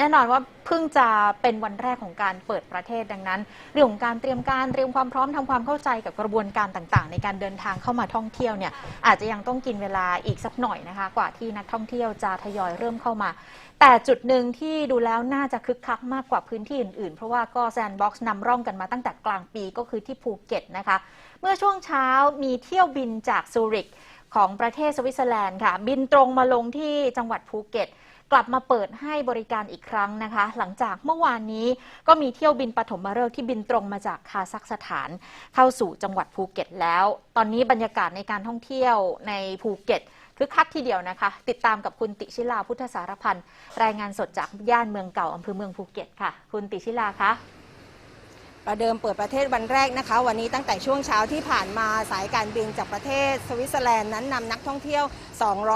แน่นอนว่าเพิ่งจะเป็นวันแรกของการเปิดประเทศดังนั้น เรื่องของการเตรียมการเตรียมความพร้อมทำความเข้าใจกับกระบวนการต่างๆ ในการเดินทางเข้ามาท่องเที่ยวเนี่ยอาจจะยังต้องกินเวลาอีกสักหน่อยนะคะ กว่าที่นักท่องเที่ยวจะทยอยเริ่มเข้ามา แต่จุดหนึ่งที่ดูแล้วน่าจะคึกคักมากกว่าพื้นที่อื่นๆ เพราะว่าก็แซนด์บ็อกซ์นำร่องกันมาตั้งแต่กลางปีก็คือที่ภูเก็ตนะคะ เมื่อช่วงเช้ามีเที่ยวบินจากซูริกของประเทศสวิตเซอร์แลนด์ค่ะ บินตรงมาลงที่จังหวัดภูเก็ต กลับมาเปิดให้บริการอีกครั้งนะคะ หลังจากเมื่อวานนี้ก็มีเที่ยวบินปฐมฤกษ์ที่บินตรงมาจากคาซัคสถาน เข้าสู่จังหวัดภูเก็ตแล้ว ตอนนี้บรรยากาศในการท่องเที่ยวในภูเก็ตคึกคักทีเดียวนะคะ ติดตามกับคุณติชิลาพุทธสารพันธ์รายงานสดจากย่านเมืองเก่าอำเภอเมืองภูเก็ตค่ะ คุณติชิลาคะ ประเดิมเปิดประเทศวันแรกนะคะ วันนี้ตั้งแต่ช่วงเช้าที่ผ่านมาสายการบินจากประเทศสวิตเซอร์แลนด์นั้นนำนักท่องเที่ยว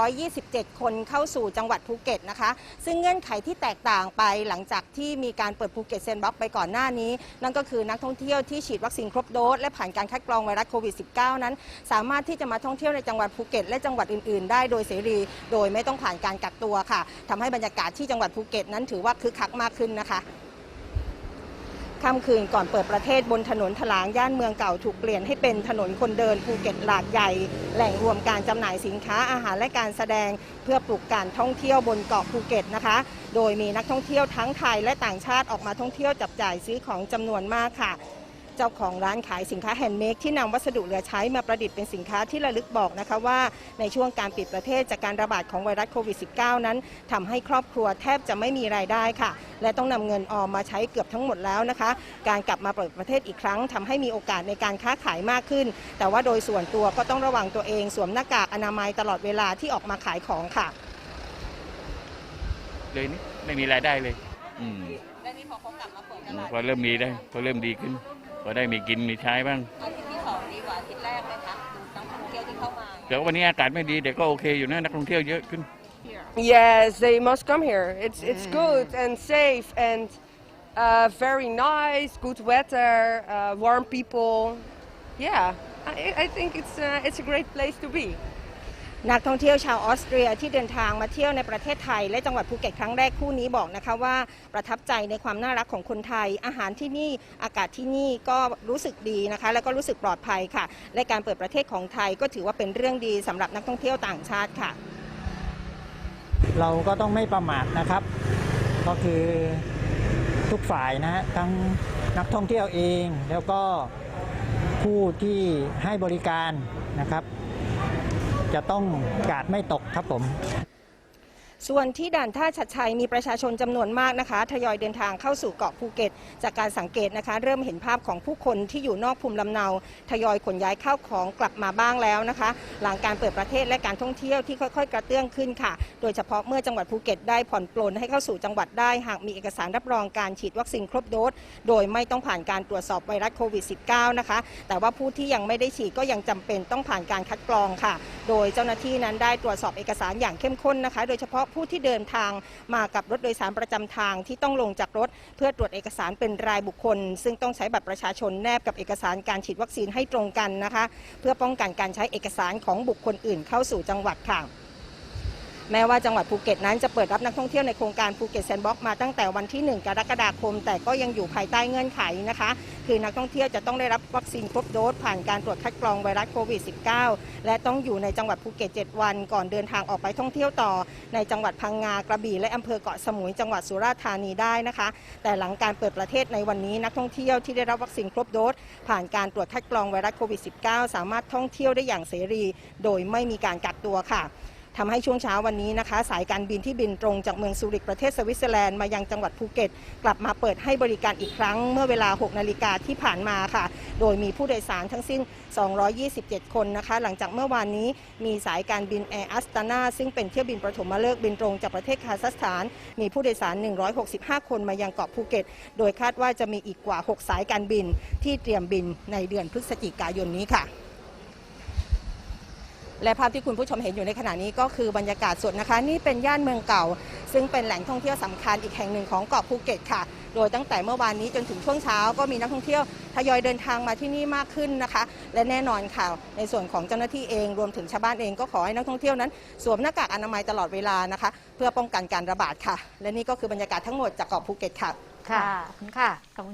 227 คนเข้าสู่จังหวัดภูเก็ตนะคะ ซึ่งเงื่อนไขที่แตกต่างไปหลังจากที่มีการเปิดภูเก็ตเซนบ็อกไปก่อนหน้านี้ นั่นก็คือนักท่องเที่ยวที่ฉีดวัคซีนครบโดสและผ่านการคัดกรองไวรัสโควิด -19 นั้น สามารถที่จะมาท่องเที่ยวในจังหวัดภูเก็ตและจังหวัดอื่นๆ ได้โดยเสรี โดยไม่ต้องผ่านการกักตัวค่ะทำให้บรรยากาศที่จังหวัดภูเก็ตนั้นถือว่าคึกคักมากขึ้นนะคะ ค่ำคืนก่อนเปิดประเทศบนถนนถลางย่านเมืองเก่าถูกเปลี่ยนให้เป็นถนนคนเดินภูเก็ตหลาดใหญ่ แหล่งรวมการจำหน่ายสินค้าอาหารและการแสดง เพื่อปลุกการท่องเที่ยวบนเกาะภูเก็ตนะคะ โดยมีนักท่องเที่ยวทั้งไทยและต่างชาติออกมาท่องเที่ยวจับจ่ายซื้อของจำนวนมากค่ะเจ้าของร้านขายสินค้าแฮนด์เมดที่นำวัสดุเหลือใช้มาประดิษฐ์เป็นสินค้าที่ระลึกบอกนะคะว่าในช่วงการปิดประเทศจากการระบาดของไวรัสโควิด -19 นั้นทำให้ครอบครัวแทบจะไม่มีรายได้ค่ะ และต้องนำเงินออมมาใช้เกือบทั้งหมดแล้วนะคะ การกลับมาเปิดประเทศอีกครั้งทำให้มีโอกาสในการค้าขายมากขึ้น แต่ว่าโดยส่วนตัวก็ต้องระวังตัวเองสวมหน้ากากอนามัยตลอดเวลาที่ออกมาขายของค่ะ เลยนี่ไม่มีรายได้เลยอืมและนี่พอเขากลับมาเปิดตลาดพอเริ่มมีได้พอเริ่มดีขึ้นพอได้มีกินมีใช้บ้างอาทิตย์ที่สองดีกว่าอาทิตย์แรกไหมคะนักท่องเที่ยวที่เข้ามาแต่ว่าวันนี้อากาศไม่ดีแต่ก็โอเคอยู่นะนักท่องเที่ยวเยอะขึ้น Yes, they must come here. It's it's Mm. good and safe and uh, very nice, good weather, uh, warm people. Yeah, I, I think it's uh, it's a great place to be. นักท่องเที่ยวชาวออสเตรียที่เดินทางมาเที่ยวในประเทศไทย และจังหวัดภูเก็ตครั้งแรกคู่นี้บอกนะคะว่าประทับใจในความน่ารักของคนไทย อาหารที่นี่อากาศที่นี่ก็รู้สึกดีนะคะ แล้วก็รู้สึกปลอดภัยค่ะ และการเปิดประเทศของไทยก็ถือว่าเป็นเรื่องดีสำหรับนักท่องเที่ยวต่างชาติค่ะ เราก็ต้องไม่ประมาทนะครับ ก็คือทุกฝ่ายนะฮะทั้งนักท่องเที่ยวเองแล้วก็ผู้ที่ให้บริการนะครับ จะต้องกาดไม่ตกครับผม ส่วนที่ด่านท่าชัดชัยมีประชาชนจำนวนมากนะคะทยอยเดินทางเข้าสู่เกาะภูเก็ต จากการสังเกตนะคะ เริ่มเห็นภาพของผู้คนที่อยู่นอกภูมิลำเนา ทยอยขนย้ายข้าวของกลับมาบ้างแล้วนะคะ หลังการเปิดประเทศและการท่องเที่ยวที่ค่อย ๆ กระเตื้องขึ้นค่ะ โดยเฉพาะเมื่อจังหวัดภูเก็ตได้ผ่อนปลนให้เข้าสู่จังหวัดได้ หากมีเอกสารรับรองการฉีดวัคซีนครบโดสโดยไม่ต้องผ่านการตรวจสอบไวรัสโควิด -19 นะคะแต่ว่าผู้ที่ยังไม่ได้ฉีดก็ยังจำเป็นต้องผ่านการคัดกรองค่ะ โดยเจ้าหน้าที่นั้นได้ตรวจสอบเอกสารอย่างเข้มข้นนะคะ โดยเฉพาะผู้ที่เดินทางมากับรถโดยสารประจำทางที่ต้องลงจากรถ เพื่อตรวจเอกสารเป็นรายบุคคล ซึ่งต้องใช้บัตรประชาชนแนบกับเอกสารการฉีดวัคซีนให้ตรงกันนะคะ เพื่อป้องกันการใช้เอกสารของบุคคลอื่นเข้าสู่จังหวัดค่ะ แม้ว่าจังหวัดภูเก็ตนั้นจะเปิดรับนักท่องเที่ยวในโครงการภูเก็ตแซนด์บ็อกซ์มาตั้งแต่วันที่ 1 กรกฎาคม แต่ก็ยังอยู่ภายใต้เงื่อนไขนะคะ คือนักท่องเที่ยวจะต้องได้รับวัคซีนครบโดสผ่านการตรวจคัดกรองไวรัสโควิด -19 และต้องอยู่ในจังหวัดภูเก็ต 7 วัน ก่อนเดินทางออกไปท่องเที่ยวต่อ ในจังหวัดพังงากระบี่และอำเภอเกาะสมุยจังหวัดสุราษฎร์ธานีได้นะคะ แต่หลังการเปิดประเทศในวันนี้นักท่องเที่ยวที่ได้รับวัคซีนครบโดสผ่านการตรวจคัดกรองไวรัสโควิด -19 สามารถท่องเที่ยวได้อย่างเสรี โดยไม่มีการกักตัวค่ะ ทำให้ช่วงเช้าวันนี้นะคะ สายการบินที่บินตรงจากเมืองซูริกประเทศสวิตเซอร์แลนด์มายังจังหวัดภูเก็ต กลับมาเปิดให้บริการอีกครั้งเมื่อเวลา 6 นาฬิกาที่ผ่านมาค่ะ โดยมีผู้โดยสารทั้งสิ้น 227 คนนะคะ หลังจากเมื่อวานนี้มีสายการบินแอร์อัสตานาซึ่งเป็นเที่ยวบินประถมฤกษ์บินตรงจากประเทศคาซัคสถาน มีผู้โดยสาร 165 คนมายังเกาะภูเก็ต โดยคาดว่าจะมีอีกกว่า 6 สายการบินที่เตรียมบินในเดือนพฤศจิกายนนี้ค่ะ และภาพที่คุณผู้ชมเห็นอยู่ในขณะนี้ก็คือบรรยากาศสดนะคะ นี่เป็นย่านเมืองเก่า ซึ่งเป็นแหล่งท่องเที่ยวสำคัญอีกแห่งหนึ่งของเกาะภูเก็ตค่ะ โดยตั้งแต่เมื่อวานนี้จนถึงช่วงเช้าก็มีนักท่องเที่ยวทยอยเดินทางมาที่นี่มากขึ้นนะคะ และแน่นอนค่ะ ในส่วนของเจ้าหน้าที่เองรวมถึงชาวบ้านเองก็ขอให้นักท่องเที่ยวนั้น สวมหน้ากากอนามัยตลอดเวลานะคะ เพื่อป้องกันการระบาดค่ะ และนี่ก็คือบรรยากาศทั้งหมดจากเกาะภูเก็ตค่ะค่ะขอบคุณค่ะขอบคุณ